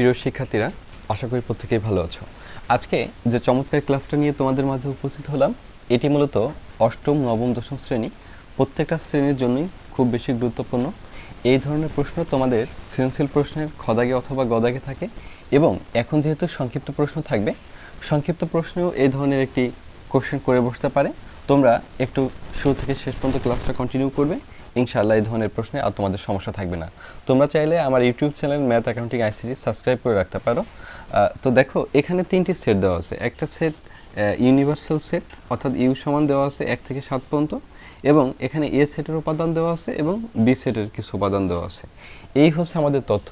প্রিয় শিক্ষার্থীরা, আশা করি প্রত্যেকেই ভালো আছো। আজকে যে চমৎকার ক্লাসটা নিয়ে তোমাদের মাঝে উপস্থিত হলাম, এটি মূলত অষ্টম, নবম, দশম শ্রেণি। প্রত্যেকটা শ্রেণির জন্যই খুব বেশি গুরুত্বপূর্ণ। এই ধরনের প্রশ্ন তোমাদের সৃজনশীল প্রশ্নের খদাগে অথবা গদাগে থাকে এবং এখন যেহেতু সংক্ষিপ্ত প্রশ্ন থাকবে, সংক্ষিপ্ত প্রশ্নেও এই ধরনের একটি কোশ্চেন করে বসতে পারে। তোমরা একটু শুরু থেকে শেষ পর্যন্ত ক্লাসটা কন্টিনিউ করবে। ইনশাআল্লাহ এই ধরনের প্রশ্নে আর তোমাদের সমস্যা থাকবে না। তোমরা চাইলে আমার YouTube channel math accounting ICT subscribe করে রাখতে পারো। তো দেখো, এখানে তিনটি সেট দেওয়া আছে। একটা সেট ইউনিভার্সাল সেট, অর্থাৎ ইউ সমান দেওয়া আছে এক থেকে সাত পর্যন্ত, এবং এখানে এ সেটের উপাদান দেওয়া আছে এবং বি সেটের কিছু উপাদান দেওয়া আছে। এই হচ্ছে আমাদের তথ্য।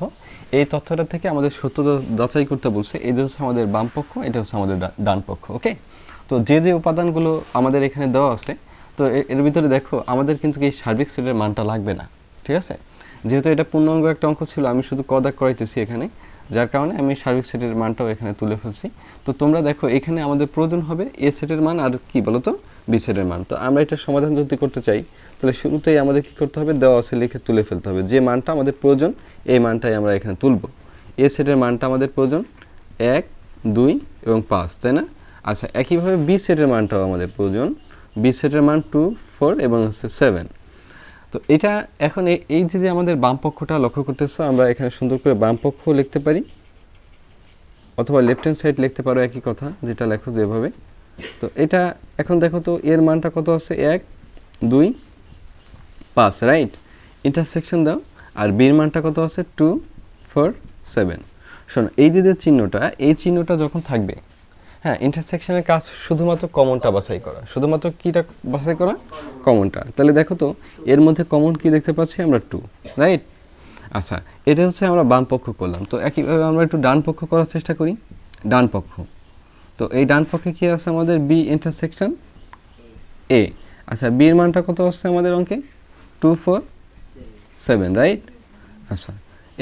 এই তথ্যটা থেকে আমাদের সত্য যাচাই করতে বলছে এই হচ্ছে আমাদের বাম পক্ষ, এটা হচ্ছে আমাদের ডান পক্ষ, ওকে? তো যে যে উপাদানগুলো আমাদের এখানে দেওয়া আছে তো এর ভিতরে দেখো, আমাদের কিন্তু এই সার্বিক সেটের মানটা লাগবে না, ঠিক আছে? যেহেতু এটা পূর্ণাঙ্গ একটা অঙ্ক ছিল, আমি শুধু কদাক করাইতেছি এখানে, যার কারণে আমি সার্বিক সেটের মানটাও এখানে তুলে ফেলছি। তো তোমরা দেখো, এখানে আমাদের প্রয়োজন হবে এ সেটের মান আর কি বলো তো বি সেটের মান। তো আমরা এটা সমাধান যদি করতে চাই, তাহলে শুরুতেই আমাদের কি করতে হবে? দেওয়া আছে লিখে তুলে ফেলতে হবে। যে মানটা আমাদের প্রয়োজন, এই মানটাই আমরা এখানে তুলব। এ সেটের মানটা আমাদের প্রয়োজন, এক, দুই এবং পাঁচ, তাই না? আচ্ছা একইভাবে বি সেটের মানটাও আমাদের প্রয়োজন। বি সেটের মান টু ফোর এবং হচ্ছে সেভেন তো এটা এখন এই- যে যে আমাদের বাম পক্ষটা লক্ষ্য করতেছো, আমরা এখানে সুন্দর করে বাম পক্ষ লিখতে পারি, অথবা লেফট হ্যান্ড সাইড লিখতে পারো একই কথা, যেটা লেখো যেভাবে তো এটা এখন দেখো তো, এর মানটা কত আছে? এক, দুই, পাঁচ রাইট ইন্টারসেকশন দাও, আর বির মানটা কত আছে? টু ফোর সেভেন শোনো, এই যে চিহ্নটা, এই চিহ্নটা যখন থাকবে হ্যাঁ ইন্টারসেকশনের কাজ শুধুমাত্র কমনটা বাছাই করা। শুধুমাত্র কিটা বাছাই করা? কমনটা তাহলে দেখো তো, এর মধ্যে কমন কি দেখতে পাচ্ছি আমরা? টু রাইট আচ্ছা এটা হচ্ছে আমরা বাম পক্ষ করলাম। তো একইভাবে আমরা একটু ডান পক্ষ করার চেষ্টা করি। ডান পক্ষ। তো এই ডান পক্ষে কি আছে আমাদের? বি ইন্টারসেকশন এ আচ্ছা বির মানটা কত আসছে আমাদের অঙ্কে? টু ফোর সেভেন রাইট আচ্ছা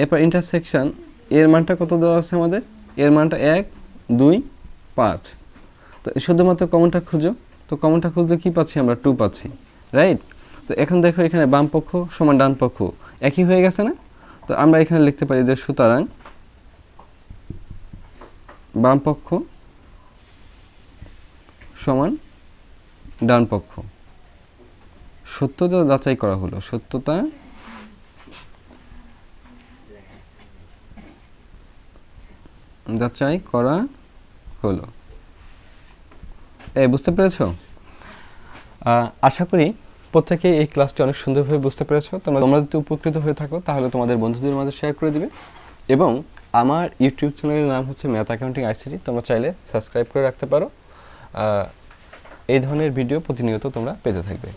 এরপর ইন্টারসেকশন এর মানটা কত দেওয়া আছে আমাদের? এর মানটা এক, দুই পাঁচ। তো শুধুমাত্র কমনটা খুঁজো। তো কমনটা খুঁজলে কি পাচ্ছি আমরা? টু পাচ্ছি রাইট তো এখন দেখো এখানে বাম পক্ষ সমান ডান পক্ষ। একই হয়ে গেছে না? তো আমরা এখানে লিখতে পারি যে সুতরাং বাম পক্ষ সমান ডান পক্ষ। সত্যতা যাচাই করা হলো। সত্যতা যাচাই করা হলো। এই, বুঝতে পেরেছ? আশা করি প্রত্যেকে এই ক্লাসটি অনেক সুন্দরভাবে বুঝতে পেরেছ। তোমরা তোমরা যদি উপকৃত হয়ে থাকো, তাহলে তোমাদের বন্ধুদের মাঝে শেয়ার করে দিবে। এবং আমার ইউটিউব চ্যানেলের নাম হচ্ছে ম্যাথ অ্যাকাউন্টিং আইসিটি। তোমরা চাইলে সাবস্ক্রাইব করে রাখতে পারো। এই ধরনের ভিডিও প্রতিনিয়ত তোমরা পেতে থাকবে।